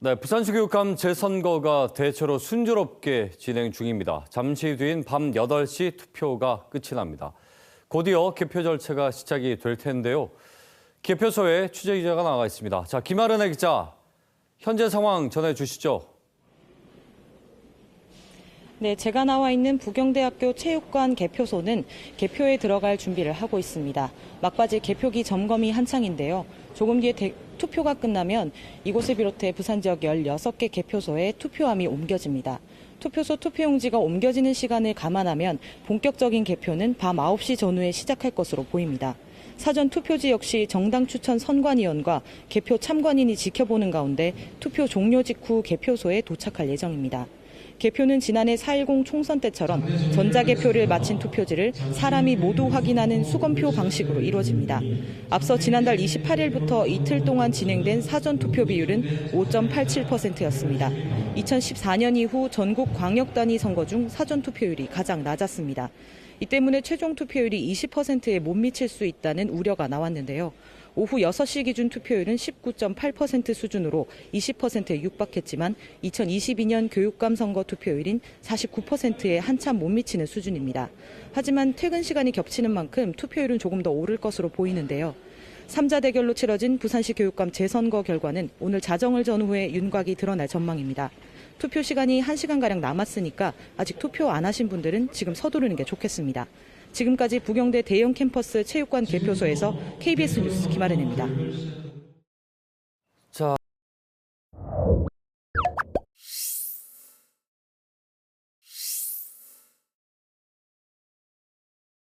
네, 부산시 교육감 재선거가 대체로 순조롭게 진행 중입니다. 잠시 뒤인 밤 8시 투표가 끝이 납니다. 곧이어 개표 절차가 시작이 될 텐데요. 개표소에 취재 기자가 나가 있습니다. 자, 김아른의 기자, 현재 상황 전해 주시죠. 네, 제가 나와 있는 부경대학교 체육관 개표소는 개표에 들어갈 준비를 하고 있습니다. 막바지 개표기 점검이 한창인데요. 조금 뒤에 대- 투표가 끝나면 이곳을 비롯해 부산 지역 16개 개표소에 투표함이 옮겨집니다. 투표소 투표용지가 옮겨지는 시간을 감안하면 본격적인 개표는 밤 9시 전후에 시작할 것으로 보입니다. 사전 투표지 역시 정당 추천 선관위원과 개표 참관인이 지켜보는 가운데 투표 종료 직후 개표소에 도착할 예정입니다. 개표는 지난해 4.10 총선 때처럼 전자개표를 마친 투표지를 사람이 모두 확인하는 수검표 방식으로 이루어집니다. 앞서 지난달 28일부터 이틀 동안 진행된 사전 투표 비율은 5.87%였습니다. 2014년 이후 전국 광역단위 선거 중 사전 투표율이 가장 낮았습니다. 이 때문에 최종 투표율이 20%에 못 미칠 수 있다는 우려가 나왔는데요. 오후 6시 기준 투표율은 19.8% 수준으로 20%에 육박했지만 2022년 교육감 선거 투표율인 49%에 한참 못 미치는 수준입니다. 하지만 퇴근 시간이 겹치는 만큼 투표율은 조금 더 오를 것으로 보이는데요. 3자 대결로 치러진 부산시 교육감 재선거 결과는 오늘 자정을 전후에 윤곽이 드러날 전망입니다. 투표 시간이 1시간가량 남았으니까 아직 투표 안 하신 분들은 지금 서두르는 게 좋겠습니다. 지금까지 부경대 대형 캠퍼스 체육관 개표소에서 KBS 뉴스 김아른입니다. 자.